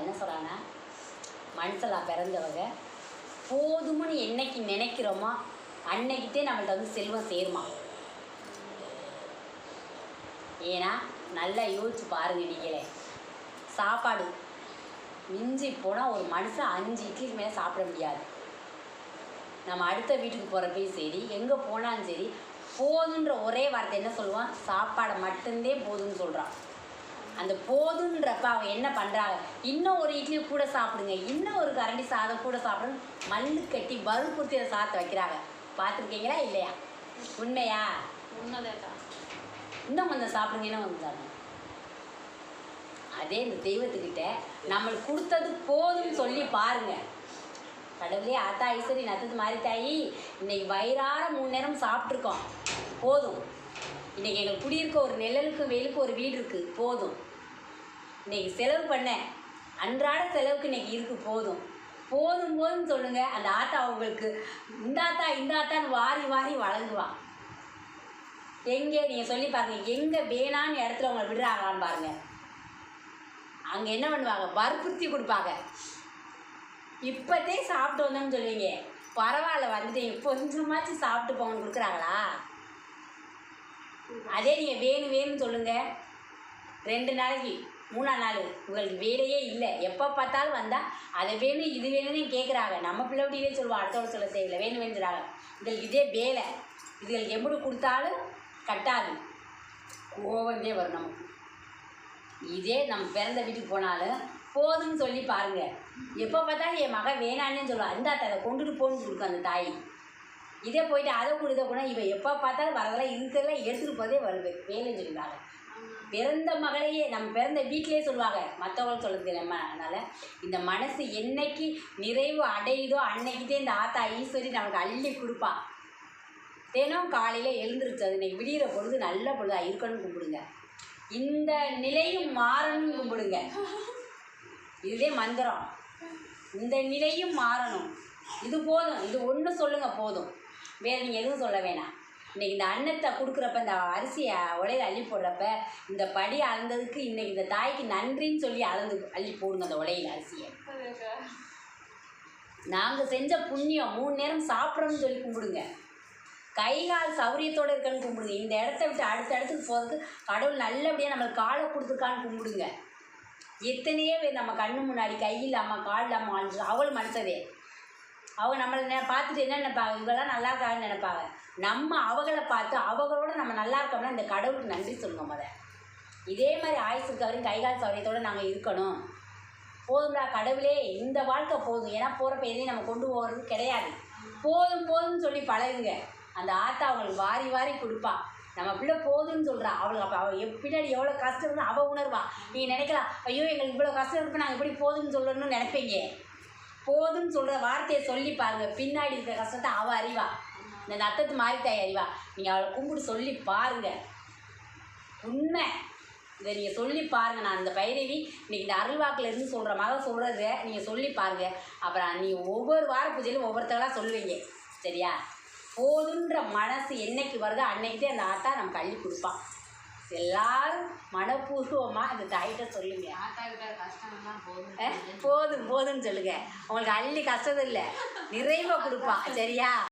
என்ன சொல்கிறாங்கன்னா மனுஷலா பிறந்தவங்க போதும்னு என்னைக்கு நினைக்கிறோமோ அன்னைக்கிட்டே நம்மள்ட்ட வந்து செல்வம் சேருமா? ஏன்னா நல்லா யோசிச்சு பாருங்க நீங்களே. சாப்பாடு மிஞ்சி போனால் ஒரு மனுஷன் அஞ்சு இட்லிக்கு மேலே சாப்பிட முடியாது. நம்ம அடுத்த வீட்டுக்கு போகிறப்பையும் சரி எங்கே போனாலும் சரி போதுன்ற ஒரே வார்த்தை என்ன சொல்லுவான்? சாப்பாடை மட்டும்தே போதும்னு சொல்கிறான் அந்த போதுன்றப்ப அவங்க என்ன பண்ணுறாங்க இன்னும் ஒரு இட்லி கூட சாப்பிடுங்க இன்னும் ஒரு கரண்டி சாதம் கூட சாப்பிடுங்க மல்லு கட்டி வறுப்புறுத்தி அதை சாத்த வைக்கிறாங்க. பார்த்துருக்கீங்களா இல்லையா? உண்மையா? இன்னும் கொஞ்சம் சாப்பிடுங்க இன்னும் கொஞ்சம் சாப்பிடுங்க. அதே இந்த தெய்வத்துக்கிட்ட நம்மளுக்கு கொடுத்தது போதும்னு சொல்லி பாருங்க. கடவுளே ஆத்தா ஐஸ்வரி நத்தது மாதிரி தாயி இன்னைக்கு வயிறார மூணு நேரம் சாப்பிட்ருக்கோம் போதும். இன்னைக்கு எங்களுக்கு குடியிருக்க ஒரு நிழலுக்கு வெயிலுக்கு ஒரு வீடு இருக்குது போதும். இன்றைக்கி செலவு பண்ணேன் அன்றாட செலவுக்கு இன்றைக்கி இருக்குது போதும். போதும் போதும்னு சொல்லுங்கள் அந்த ஆத்தா உங்களுக்கு இந்தாத்தா இந்தாத்தான்னு வாரி வாரி வழங்குவான் எங்கே நீங்கள் சொல்லி பாருங்க. எங்கே வேணான்னு இடத்துல உங்களை விடுறாங்களான்னு பாருங்க. அங்கே என்ன பண்ணுவாங்க? வற்புறுத்தி கொடுப்பாங்க. இப்போதே சாப்பிட்டு வந்தோம்னு சொல்லுவீங்க. பரவாயில்ல வந்துட்டீங்க கொஞ்சமாச்சும் சாப்பிட்டு போங்கன்னு கொடுக்குறாங்களா? அதே நீங்கள் வேணும் வேணும்னு சொல்லுங்கள் ரெண்டு நாளைக்கு மூணாம் நாள். உங்களுக்கு வேலையே இல்லை. எப்போ பார்த்தாலும் வந்தால் அதை வேணும் இது வேணும்னு கேட்குறாங்க நம்ம பிள்ளை சொல்லுவோம் அடுத்தவங்க சொல்ல தேவையில்லை. வேணும் வேணுறாங்க சொல்கிறாங்க இதுகளுக்கு இதே வேலை. இதுகளுக்கு எப்படி கொடுத்தாலும் கட்டாது. கோபமே வரும் நமக்கு. இதே நம்ம பிறந்த வீட்டுக்கு போனாலும் போதும்னு சொல்லி பாருங்க. எப்போ பார்த்தாலும் என் மகன் வேணான்னு சொல்லுவாள் அந்த அதை கொண்டுட்டு போன்னு கொடுக்கும் அந்த தாய். இதே போயிட்டு அதை கொடுத்த கூட இவன் எப்போ பார்த்தாலும் வரதெல்லாம் இருக்கிறதெல்லாம் எடுத்துகிட்டு போதே வருது. வேலைன்னு சொல்லிடுவாங்க. பிறந்த மகளையே நம்ம பிறந்த வீட்டிலேயே சொல்லுவாங்க. மற்றவங்களுக்கு சொல்லுது நம்ம அதனால் இந்த மனசு என்னைக்கு நிறைவு அடையுதோ அன்னைக்குதே இந்த ஆத்தா ஈஸ்வரி நமக்கு அள்ளி கொடுப்பா. தினம் காலையில் எழுந்திருச்சு அது இன்றைக்கி விடிகிற பொழுது நல்ல பொழுதாக இருக்கணும்னு கும்பிடுங்க. இந்த நிலையும் மாறணும் கும்பிடுங்க. இதுவே மந்திரம். இந்த நிலையும் மாறணும். இது போதும். இது ஒன்று சொல்லுங்கள் போதும். வேறு நீங்கள் எதுவும் சொல்ல வேணாம். இன்னைக்கு இந்த அன்னத்தை கொடுக்குறப்ப இந்த அரிசியை உலையில அள்ளி போடுறப்ப இந்த படி அளந்ததுக்கு இன்னைக்கு இந்த தாய்க்கு நன்றின்னு சொல்லி அளந்து அள்ளி போடுங்க அந்த உலையில அரிசியை. நாங்கள் செஞ்ச புண்ணியம் மூணு நேரம் சாப்பிட்றோம்னு சொல்லி கும்பிடுங்க. கை கால் சௌரியத்தோடு இருக்கன்னு கும்பிடுங்க. இந்த இடத்த விட்டு அடுத்த இடத்துக்கு போகிறதுக்கு கடவுள் நல்லபடியாக நம்மளுக்கு காலை கொடுத்துருக்கான்னு கும்பிடுங்க. எத்தனையோ பேர் நம்ம கண்ணு முன்னாடி கை இல்லாமல் கால் இல்லாமல் அவளும் மனுஷதே அவங்க நம்மளை நெ பார்த்துட்டு என்ன நினைப்பாங்க? இவங்கெல்லாம் நல்லா இருக்காங்கன்னு நினைப்பாங்க. நம்ம அவங்கள பார்த்து அவங்களோட நம்ம நல்லா இருக்கோம்னா இந்த கடவுளுக்கு நன்றி சொல்லுங்க முத இதே மாதிரி ஆயுசுக்கு இருக்கவரையும் கை கால் சௌரியத்தோடு நாங்கள் இருக்கணும். போதும்டா கடவுளே இந்த வாழ்க்கை போதும். ஏன்னா போகிறப்ப எதையும் நம்ம கொண்டு போகிறது கிடையாது. போதும் போதும்னு சொல்லி பழகுங்க. அந்த ஆத்தா அவங்களுக்கு வாரி வாரி கொடுப்பா. நம்ம பிள்ளை போதும்னு சொல்கிறா அவளுக்கு அப்போ அவள் பின்னாடி எவ்வளோ கஷ்டம் இருந்தால் அவள் உணர்வா. நீங்கள் நினைக்கலாம் ஐயோ எங்களுக்கு இவ்வளோ கஷ்டம் இருப்போம் நாங்கள் எப்படி போதும்னு சொல்லணும்னு நினைப்பீங்க? போதும்னு சொல்கிற வார்த்தையை சொல்லி பாருங்க. பின்னாடி இருக்கிற கஷ்டத்தை அவள் அறிவா. இந்த நத்தத்து மாதிரி தாய் அறிவா. நீங்கள் அவளை கும்பிட்டு சொல்லி பாருங்க. உண்மை. இதை நீங்கள் சொல்லி பாருங்கள் நான் இந்த பைரவி இன்னைக்கு இந்த அருள்வாக்கில் இருந்து சொல்கிற மக சொல்கிறத நீங்கள் சொல்லி பாருங்கள் அப்புறம் நீங்கள் ஒவ்வொரு வார பூஜையிலும் ஒவ்வொருத்தவங்களா சொல்லுவீங்க. சரியா? போதுன்ற மனசு என்னைக்கு வருதோ அன்னைக்குதே அந்த ஆட்டா நமக்கு அள்ளி கொடுப்பான் எல்லாரும் மனப்பூர்வமாக இந்த தாயிட்ட சொல்லுங்க. போதும். போதும்னு சொல்லுங்க. உங்களுக்கு அள்ளி கஷ்டம் இல்லை நிறைவாக கொடுப்பான் சரியா?